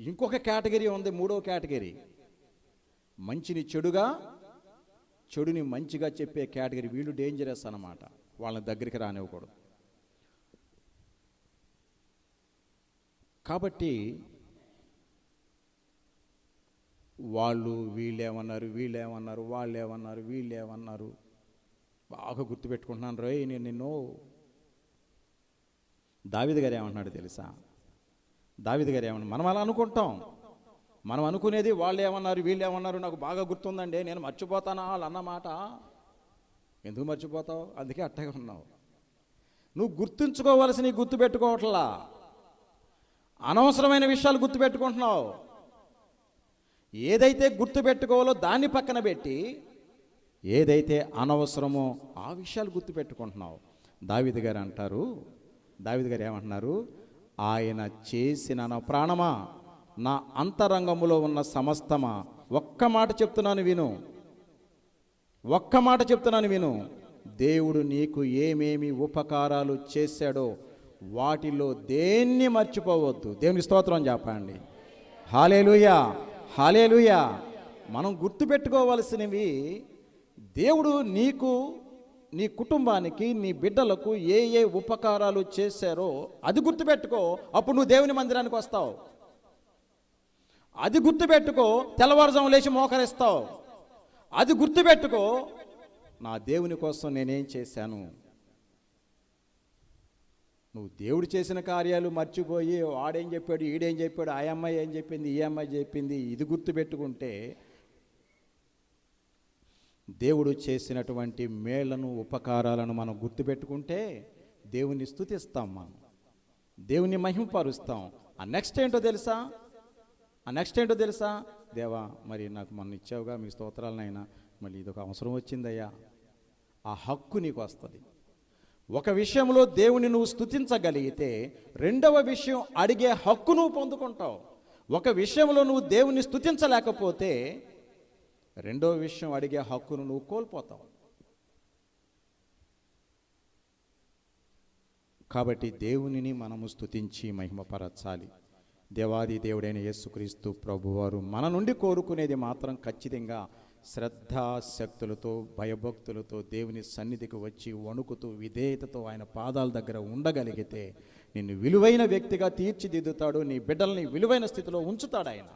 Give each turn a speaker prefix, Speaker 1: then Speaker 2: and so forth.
Speaker 1: ఇంకొక కేటగిరీ ఉంది మూడో కేటగిరీ. మంచిని చెడుగా చెడుని మంచిగా చెప్పే కేటగిరీ. వీళ్ళు డేంజరస్ అన్నమాట. వాళ్ళని దగ్గరికి రానివ్వకూడదు. కాబట్టి వాళ్ళు వీళ్ళేమన్నారు వీళ్ళేమన్నారు వాళ్ళు ఏమన్నారు వీళ్ళు ఏమన్నారు బాగా గుర్తుపెట్టుకుంటున్నాను రోయ్ నేను నిన్ను. దావిది గారు ఏమంటున్నాడు తెలుసా? దావిది గారు ఏమన్నా మనం అలా అనుకుంటాం. మనం అనుకునేది వాళ్ళు ఏమన్నారు వీళ్ళు ఏమన్నారు నాకు బాగా గుర్తుందండి నేను మర్చిపోతానా వాళ్ళు అన్నమాట ఎందుకు మర్చిపోతావు? అందుకే అట్టగా ఉన్నావు. నువ్వు గుర్తుంచుకోవలసినవి గుర్తుపెట్టుకోవట్లా అనవసరమైన విషయాలు గుర్తుపెట్టుకుంటున్నావు ఏదైతే గుర్తుపెట్టుకోవాలో దాన్ని పక్కన పెట్టి ఏదైతే అనవసరమో ఆ విషయాలు గుర్తుపెట్టుకుంటున్నావు దావిది గారు అంటారు దావిది గారు ఏమంటున్నారు? ఆయన చేసిన నా ప్రాణమా? నా అంతరంగములో ఉన్న సమస్తమా? ఒక్క మాట చెప్తున్నాను విను. ఒక్క మాట చెప్తున్నాను విను. దేవుడు నీకు ఏమేమి ఉపకారాలు చేశాడో వాటిలో దేన్ని మర్చిపోవద్దు. దేవుని స్తోత్రం చెప్పండి. Hallelujah hallelujah. మనం గుర్తుపెట్టుకోవలసినవి దేవుడు నీకు నీ కుటుంబానికి నీ బిడ్డలకు ఏ ఏ ఉపకారాలు చేశారో అది గుర్తుపెట్టుకో. అప్పుడు నువ్వు దేవుని మందిరానికి వస్తావు. అది గుర్తుపెట్టుకో తెల్లవారుజాము లేచి మోకరిస్తావు. అది గుర్తుపెట్టుకో నా దేవుని కోసం నేనేం చేశాను? నువ్వు దేవుడు చేసిన కార్యాలు మర్చిపోయి వాడేం చెప్పాడు ఈడేం చెప్పాడు ఆ అమ్మాయి ఏం చెప్పింది ఈ అమ్మాయి చెప్పింది ఇది గుర్తుపెట్టుకుంటే దేవుడు చేసినటువంటి మేళ్ళను ఉపకారాలను మనం గుర్తుపెట్టుకుంటే దేవుని స్థుతిస్తాం మనం. దేవుని మహింపరుస్తాం. ఆ నెక్స్ట్ ఏంటో తెలుసా? ఆ నెక్స్ట్ ఏంటో తెలుసా? దేవా మరి నాకు మొన్న ఇచ్చావుగా మీ స్తోత్రాలనైనా మళ్ళీ ఇదొక అవసరం వచ్చిందయ్యా. ఆ హక్కు నీకు వస్తుంది. ఒక విషయంలో దేవుని నువ్వు స్థుతించగలిగితే రెండవ విషయం అడిగే హక్కు నువ్వు పొందుకుంటావు. ఒక విషయంలో నువ్వు దేవుని స్థుతించలేకపోతే రెండో విషయం అడిగే హక్కును నువ్వు కోల్పోతావు. కాబట్టి దేవునిని మనము స్థుతించి మహిమపరచాలి. దేవాది దేవుడైన యేసుక్రీస్తు ప్రభువారు మన నుండి కోరుకునేది మాత్రం ఖచ్చితంగా శ్రద్ధాశక్తులతో భయభక్తులతో దేవుని సన్నిధికి వచ్చి వణుకుతూ విధేయతతో ఆయన పాదాల దగ్గర ఉండగలిగితే నిన్ను విలువైన వ్యక్తిగా తీర్చిదిద్దుతాడు నీ బిడ్డల్ని విలువైన స్థితిలో ఉంచుతాడు ఆయన.